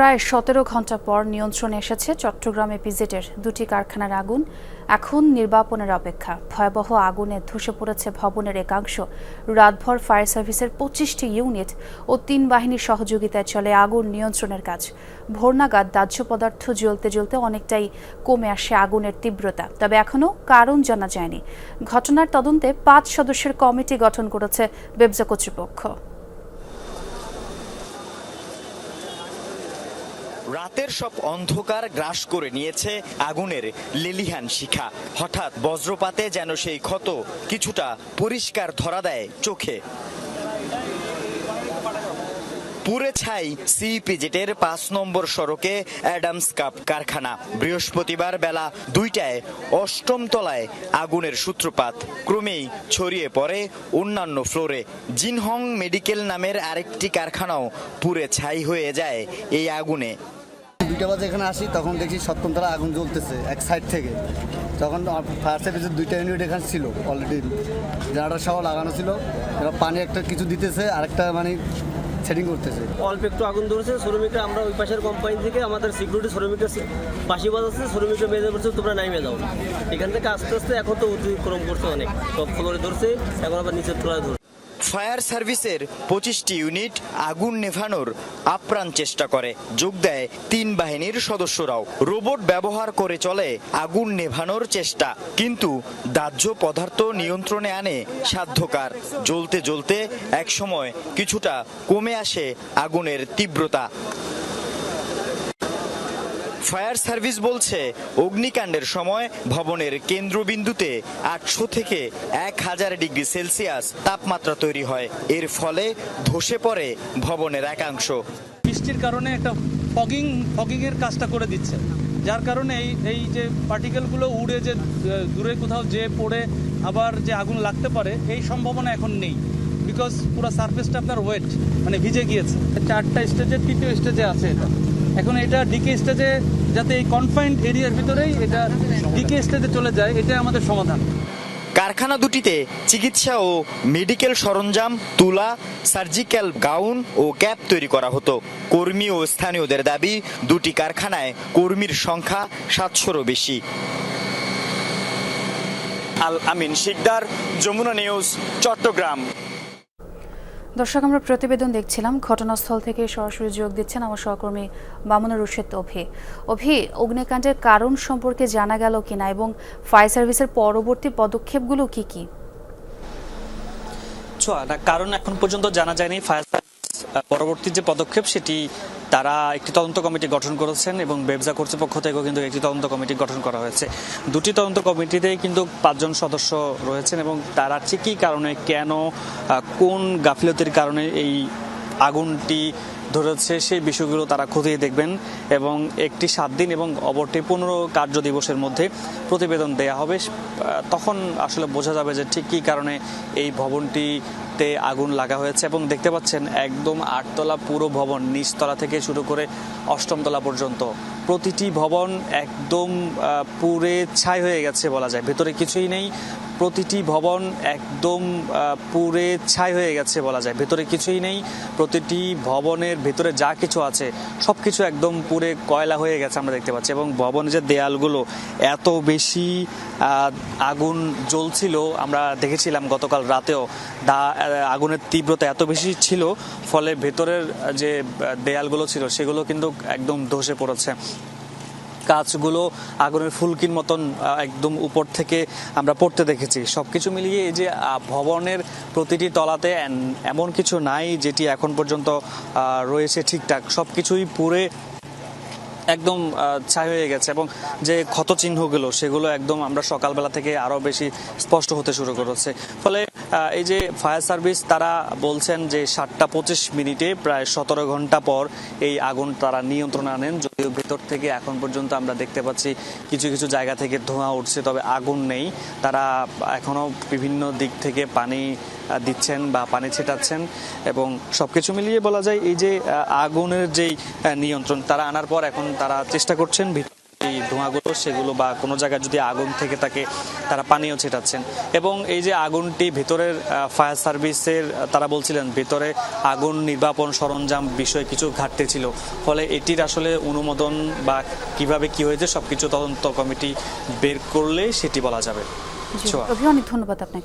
প্রায় সতেরো ঘণ্টা পর নিয়ন্ত্রণে এসেছে চট্টগ্রাম এপিজেডের দুটি কারখানার আগুন। এখন নির্বাপনের অপেক্ষা। ভয়াবহ আগুনে ধসে পড়েছে ভবনের একাংশ। রাতভর ফায়ার সার্ভিসের পঁচিশটি ইউনিট ও তিন বাহিনীর সহযোগিতায় চলে আগুন নিয়ন্ত্রণের কাজ। ভোর নাগাদ দাহ্য পদার্থ জ্বলতে জ্বলতে অনেকটাই কমে আসে আগুনের তীব্রতা। তবে এখনও কারণ জানা যায়নি। ঘটনার তদন্তে পাঁচ সদস্যের কমিটি গঠন করেছে বেবজা কর্তৃপক্ষ। রাতের সব অন্ধকার গ্রাস করে নিয়েছে আগুনের লেলিহান শিখা। হঠাৎ বজ্রপাতে যেন সেই ক্ষত কিছুটা পরিষ্কার ধরা দেয় চোখে। পুরে ছাই সিপিজেটের পাঁচ নম্বর সড়কে অ্যাডামস কাপ কারখানা। বৃহস্পতিবার বেলা দুইটায় অষ্টম তলায় আগুনের সূত্রপাত। ক্রমেই ছড়িয়ে পড়ে অন্যান্য ফ্লোরে। জিনহং মেডিকেল নামের আরেকটি কারখানাও পুরে ছাই হয়ে যায় এই আগুনে। দুইটা বাজে এখানে আসি, তখন দেখি সপ্তমতলা আগুন জ্বলতেছে এক সাইড থেকে। তখন ফায়ার সার্ভিসের দুইটা ইউনিট এখানে ছিল অলরেডি জেনারেটার সহ লাগানো ছিল এবার পানি একটা কিছু দিতেছে, আরেকটা মানে সেটিং করতেছে। অল্প একটু আগুন ধরেছে, শ্রমিকরা আমরা ওই পাশের কোম্পানি থেকে আমাদের সিকিউরিটি শ্রমিকরা বাসি বাজাচ্ছে, শ্রমিকরা মেজে বলছে, তোমরা নাইমে যাও এখান থেকে আস্তে আস্তে এখন তো অতিক্রম করছে অনেক। টপ ফ্লোরে ধরছে, এখন আবার নিচের তলায় ধরছে। ফায়ার সার্ভিসের পঁচিশটি ইউনিট আগুন নেভানোর আপ্রাণ চেষ্টা করে। যোগ দেয় তিন বাহিনীর সদস্যরাও। রোবট ব্যবহার করে চলে আগুন নেভানোর চেষ্টা। কিন্তু দাহ্য পদার্থ নিয়ন্ত্রণে আনে সাধ্যকার। জ্বলতে জ্বলতে একসময় কিছুটা কমে আসে আগুনের তীব্রতা। ফায়ার সার্ভিস বলছে, অগ্নিকাণ্ডের সময় ভবনের কেন্দ্রবিন্দুতে আটশো থেকে এক হাজার ডিগ্রি সেলসিয়াস তাপমাত্রা তৈরি হয়। এর ফলে ধসে পড়ে ভবনের একাংশ। বৃষ্টির কারণে একটা ফগিং ফগিং এর কাজটা করে দিচ্ছে। যার কারণে এই এই যে পার্টিকেলগুলো উড়ে যে দূরে কোথাও যে পড়ে আবার যে আগুন লাগতে পারে, এই সম্ভাবনা এখন নেই। বিকজ পুরো সারফেসটা আপনার ওয়েট মানে ভিজে গিয়েছে। চারটা স্টেজের তৃতীয় স্টেজে আছে এটা। এখন এটা ডিকে স্টেজে যাতে এই কনফাইন্ড এরিয়ার ভিতরেই এটা ডিকে স্টেজে চলে যায় এটা আমাদের সমাধান। কারখানা দুটিতে চিকিৎসা ও মেডিকেল সরঞ্জাম তুলা সার্জিক্যাল গাউন ও ক্যাপ তৈরি করা হতো। কর্মী ও স্থানীয়দের দাবি দুটি কারখানায় কর্মীর সংখ্যা সাতশোরও বেশি। আল আমিন শিকদার যমুনা নিউজ চট্টগ্রাম। দর্শক, আমরা প্রতিবেদন দেখছিলাম। ঘটনাস্থল থেকে সরাসরি যোগ দিচ্ছেন আমার সহকর্মী মামুনুর রশিদ অভি। অভি, অগ্নিকাণ্ডের কারণ সম্পর্কে জানা গেল কিনা এবং ফায়ার সার্ভিসের পরবর্তী পদক্ষেপগুলো কি কি? কারণ এখন পর্যন্ত জানা যায়নি। ফায়ার পরবর্তী যে পদক্ষেপ, সেটি তারা একটি তদন্ত কমিটি গঠন করেছেন এবং ব্যবসা কর্তৃপক্ষ থেকেও কিন্তু একটি তদন্ত কমিটি গঠন করা হয়েছে। দুটি তদন্ত কমিটিতেই কিন্তু পাঁচজন সদস্য রয়েছেন এবং তারা ঠিক কী কারণে, কেন কোন গাফিলতির কারণে এই আগুনটি ধরেছে সেই বিষয়গুলো তারা খতিয়ে দেখবেন এবং একটি সাত দিন এবং অপরটি পনেরো কার্য দিবসের মধ্যে প্রতিবেদন দেয়া হবে। তখন আসলে বোঝা যাবে যে ঠিক কী কারণে এই ভবনটিতে আগুন লাগা হয়েছে এবং দেখতে পাচ্ছেন একদম আটতলা পুরো ভবন, নিচতলা থেকে শুরু করে অষ্টমতলা পর্যন্ত। প্রতিটি ভবন একদম পুরে ছাই হয়ে গেছে বলা যায়। ভেতরে কিছুই নেই। প্রতিটি ভবন একদম পুরে ছাই হয়ে গেছে বলা যায়। ভেতরে কিছুই নেই। প্রতিটি ভবনের ভেতরে যা কিছু আছে সব কিছু একদম পুরে কয়লা হয়ে গেছে আমরা দেখতে পাচ্ছি। এবং ভবনের যে দেয়ালগুলো, এত বেশি আগুন জ্বলছিল। আমরা দেখেছিলাম গতকাল রাতেও দা আগুনের তীব্রতা এত বেশি ছিল, ফলে ভেতরের যে দেয়ালগুলো ছিল, সেগুলো কিন্তু একদম ধসে পড়েছে। কাজগুলো আগুনের ফুলকির মতন একদম উপর থেকে আমরা পড়তে দেখেছি। সব কিছু মিলিয়ে এই যে ভবনের প্রতিটি তলাতে এমন কিছু নাই যেটি এখন পর্যন্ত রয়েছে ঠিকঠাক। সব কিছুই পুরে একদম ছাই হয়ে গেছে এবং যে ক্ষত চিহ্নগুলো সেগুলো একদম আমরা সকালবেলা থেকে আরও বেশি স্পষ্ট হতে শুরু করেছে। ফলে এই যে ফায়ার সার্ভিস, তারা বলছেন যে সাতটা পঁচিশ মিনিটে প্রায় সতেরো ঘণ্টা পর এই আগুন তারা নিয়ন্ত্রণে আনেন। যদিও ভেতর থেকে এখন পর্যন্ত আমরা দেখতে পাচ্ছি কিছু কিছু জায়গা থেকে ধোঁয়া উঠছে, তবে আগুন নেই। তারা এখনও বিভিন্ন দিক থেকে পানি দিচ্ছেন বা পানি ছেটাচ্ছেন এবং সবকিছু মিলিয়ে বলা যায় এই যে আগুনের যেই নিয়ন্ত্রণ, তারা আনার পর এখন তারা চেষ্টা করছেন ধোঁয়াগুলো সেগুলো বা কোনো জায়গায় যদি আগুন থেকে থাকে তারা পানীয় ছেটাচ্ছেন। এবং এই যে আগুনটি ভেতরের ফায়ার সার্ভিসের তারা বলছিলেন ভেতরে আগুন নির্বাপন সরঞ্জাম বিষয়ে কিছু ঘাটতি ছিল। ফলে এটির আসলে অনুমোদন বা কীভাবে কি হয়েছে সবকিছু তদন্ত কমিটি বের করলে সেটি বলা যাবে। অনেক ধন্যবাদ আপনাকে।